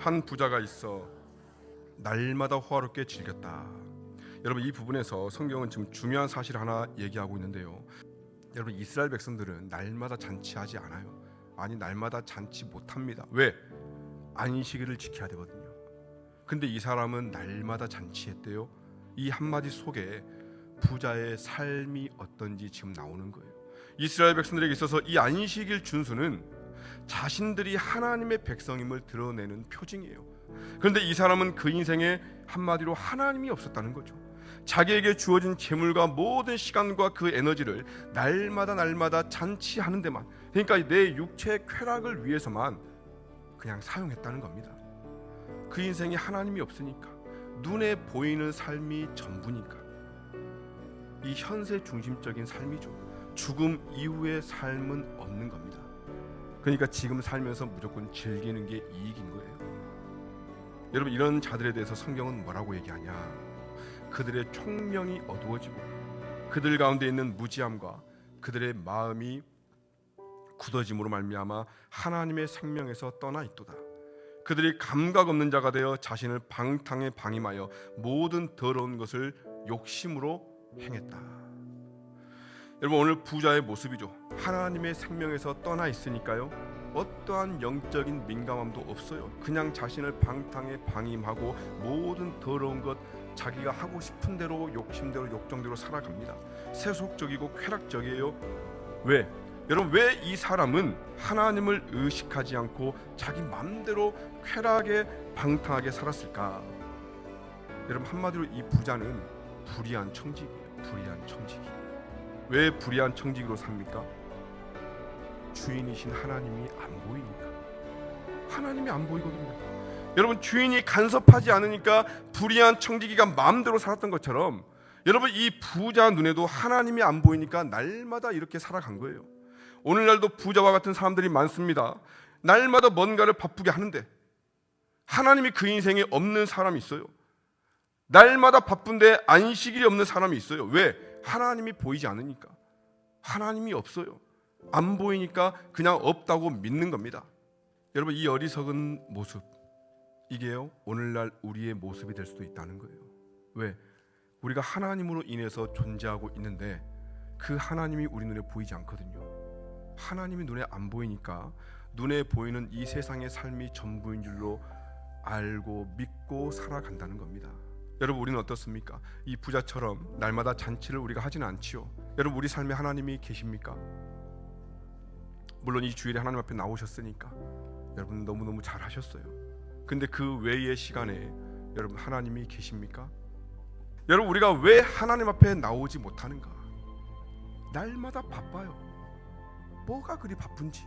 한 부자가 있어 날마다 호화롭게 즐겼다. 여러분 이 부분에서 성경은 지금 중요한 사실 하나 얘기하고 있는데요. 여러분 이스라엘 백성들은 날마다 잔치하지 않아요. 아니 날마다 잔치 못합니다. 왜? 안식일을 지켜야 되거든요. 근데 이 사람은 날마다 잔치했대요. 이 한마디 속에 부자의 삶이 어떤지 지금 나오는 거예요. 이스라엘 백성들에게 있어서 이 안식일 준수는 자신들이 하나님의 백성임을 드러내는 표징이에요. 그런데 이 사람은 그 인생에 한마디로 하나님이 없었다는 거죠. 자기에게 주어진 재물과 모든 시간과 그 에너지를 날마다 날마다 잔치하는 데만 그러니까 내 육체의 쾌락을 위해서만 그냥 사용했다는 겁니다. 그 인생에 하나님이 없으니까 눈에 보이는 삶이 전부니까 이 현세 중심적인 삶이죠. 죽음 이후의 삶은 없는 겁니다. 그러니까 지금 살면서 무조건 즐기는 게 이익인 거예요. 여러분 이런 자들에 대해서 성경은 뭐라고 얘기하냐? 그들의 총명이 어두워지고 그들 가운데 있는 무지함과 그들의 마음이 굳어짐으로 말미암아 하나님의 생명에서 떠나 있도다. 그들이 감각 없는 자가 되어 자신을 방탕에 방임하여 모든 더러운 것을 욕심으로 행했다. 여러분 오늘 부자의 모습이죠. 하나님의 생명에서 떠나 있으니까요. 어떠한 영적인 민감함도 없어요. 그냥 자신을 방탕에 방임하고 모든 더러운 것 자기가 하고 싶은 대로 욕심대로 욕정대로 살아갑니다. 세속적이고 쾌락적이에요. 왜? 여러분 왜 이 사람은 하나님을 의식하지 않고 자기 마음대로 쾌락에 방탕하게 살았을까? 여러분 한마디로 이 부자는 불의한 청직이에요. 불의한 청직이. 왜 불의한 청직으로 삽니까? 주인이신 하나님이 안 보이니까. 하나님이 안 보이거든요. 여러분 주인이 간섭하지 않으니까 불의한 청지기가 마음대로 살았던 것처럼 여러분 이 부자 눈에도 하나님이 안 보이니까 날마다 이렇게 살아간 거예요. 오늘날도 부자와 같은 사람들이 많습니다. 날마다 뭔가를 바쁘게 하는데 하나님이 그 인생에 없는 사람이 있어요. 날마다 바쁜데 안식일이 없는 사람이 있어요. 왜? 하나님이 보이지 않으니까. 하나님이 없어요. 안 보이니까 그냥 없다고 믿는 겁니다. 여러분 이 어리석은 모습 이게요 오늘날 우리의 모습이 될 수도 있다는 거예요. 왜? 우리가 하나님으로 인해서 존재하고 있는데 그 하나님이 우리 눈에 보이지 않거든요. 하나님이 눈에 안 보이니까 눈에 보이는 이 세상의 삶이 전부인 줄로 알고 믿고 살아간다는 겁니다. 여러분 우리는 어떻습니까? 이 부자처럼 날마다 잔치를 우리가 하지는 않지요. 여러분 우리 삶에 하나님이 계십니까? 물론 이 주일에 하나님 앞에 나오셨으니까 여러분 너무 너무 잘 하셨어요. 근데 그 외의 시간에 여러분 하나님이 계십니까? 여러분 우리가 왜 하나님 앞에 나오지 못하는가? 날마다 바빠요. 뭐가 그리 바쁜지.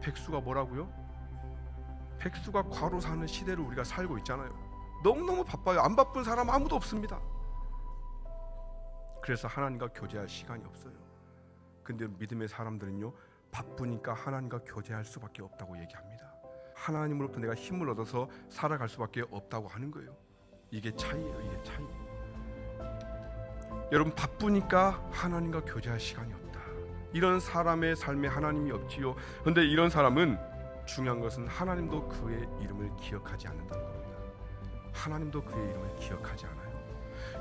백수가 뭐라고요? 백수가 과로 사는 시대를 우리가 살고 있잖아요. 너무너무 바빠요. 안 바쁜 사람 아무도 없습니다. 그래서 하나님과 교제할 시간이 없어요. 근데 믿음의 사람들은요 바쁘니까 하나님과 교제할 수밖에 없다고 얘기합니다. 하나님으로부터 내가 힘을 얻어서 살아갈 수밖에 없다고 하는 거예요. 이게 차이예요. 이게 차이. 여러분 바쁘니까 하나님과 교제할 시간이 없다. 이런 사람의 삶에 하나님이 없지요. 그런데 이런 사람은 중요한 것은 하나님도 그의 이름을 기억하지 않는다는 겁니다. 하나님도 그의 이름을 기억하지 않아요.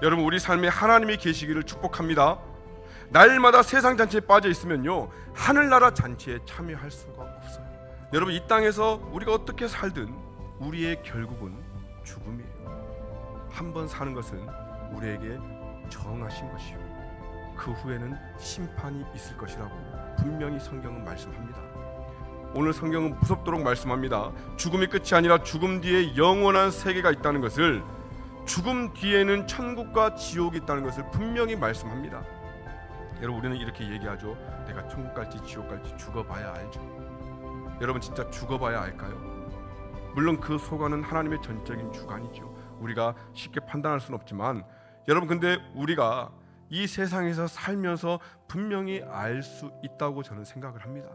여러분 우리 삶에 하나님이 계시기를 축복합니다. 날마다 세상 잔치에 빠져 있으면요 하늘나라 잔치에 참여할 수가 없어요. 여러분 이 땅에서 우리가 어떻게 살든 우리의 결국은 죽음이에요. 한 번 사는 것은 우리에게 정하신 것이요. 그 후에는 심판이 있을 것이라고 분명히 성경은 말씀합니다. 오늘 성경은 무섭도록 말씀합니다. 죽음이 끝이 아니라 죽음 뒤에 영원한 세계가 있다는 것을 죽음 뒤에는 천국과 지옥이 있다는 것을 분명히 말씀합니다. 여러분 우리는 이렇게 얘기하죠. 내가 천국 갈지 지옥 갈지 죽어봐야 알죠. 여러분 진짜 죽어봐야 알까요? 물론 그 소관은 하나님의 전적인 주관이죠. 우리가 쉽게 판단할 수는 없지만 여러분 근데 우리가 이 세상에서 살면서 분명히 알 수 있다고 저는 생각을 합니다.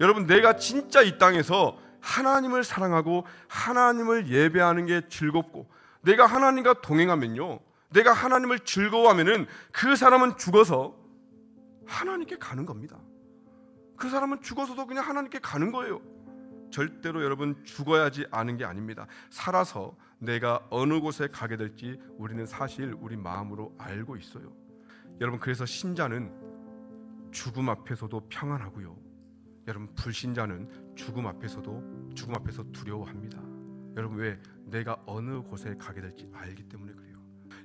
여러분 내가 진짜 이 땅에서 하나님을 사랑하고 하나님을 예배하는 게 즐겁고 내가 하나님과 동행하면요. 내가 하나님을 즐거워하면은 그 사람은 죽어서 하나님께 가는 겁니다. 그 사람은 죽어서도 그냥 하나님께 가는 거예요. 절대로 여러분 죽어야지 아는 게 아닙니다. 살아서 내가 어느 곳에 가게 될지 우리는 사실 우리 마음으로 알고 있어요. 여러분 그래서 신자는 죽음 앞에서도 평안하고요. 여러분 불신자는 죽음 앞에서도 죽음 앞에서 두려워합니다. 여러분 왜 내가 어느 곳에 가게 될지 알기 때문에 그래요.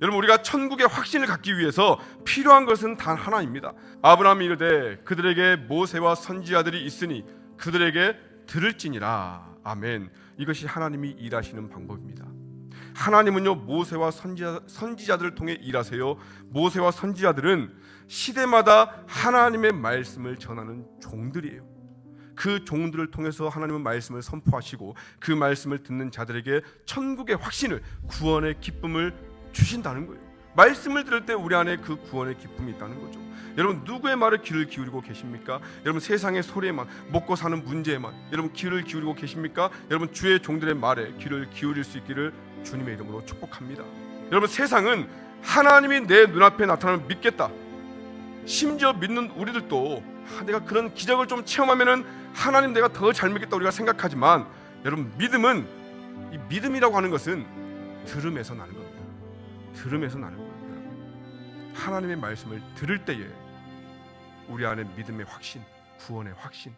여러분 우리가 천국의 확신을 갖기 위해서 필요한 것은 단 하나입니다. 아브라함이 이르되 그들에게 모세와 선지자들이 있으니 그들에게 들을지니라. 아멘. 이것이 하나님이 일하시는 방법입니다. 하나님은요 모세와 선지자, 선지자들을 통해 일하세요. 모세와 선지자들은 시대마다 하나님의 말씀을 전하는 종들이에요. 그 종들을 통해서 하나님은 말씀을 선포하시고 그 말씀을 듣는 자들에게 천국의 확신을 구원의 기쁨을 주신다는 거예요. 말씀을 들을 때 우리 안에 그 구원의 기쁨이 있다는 거죠. 여러분 누구의 말에 귀를 기울이고 계십니까? 여러분 세상의 소리에만 먹고 사는 문제에만 여러분 귀를 기울이고 계십니까? 여러분 주의 종들의 말에 귀를 기울일 수 있기를 주님의 이름으로 축복합니다. 여러분 세상은 하나님이 내 눈앞에 나타나면 믿겠다. 심지어 믿는 우리들도 아, 내가 그런 기적을 좀 체험하면은 하나님 내가 더 잘 믿겠다 우리가 생각하지만 여러분 믿음은 이 믿음이라고 하는 것은 들음에서 나는 겁니다. 들음에서 나는 거예요, 여러분. 하나님의 말씀을 들을 때에 우리 안에 믿음의 확신, 구원의 확신,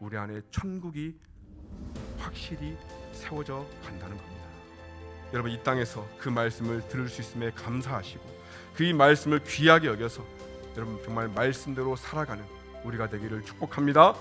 우리 안에 천국이 확실히 세워져 간다는 겁니다. 여러분 이 땅에서 그 말씀을 들을 수 있음에 감사하시고 그 이 말씀을 귀하게 여겨서 여러분 정말 말씀대로 살아가는 우리가 되기를 축복합니다.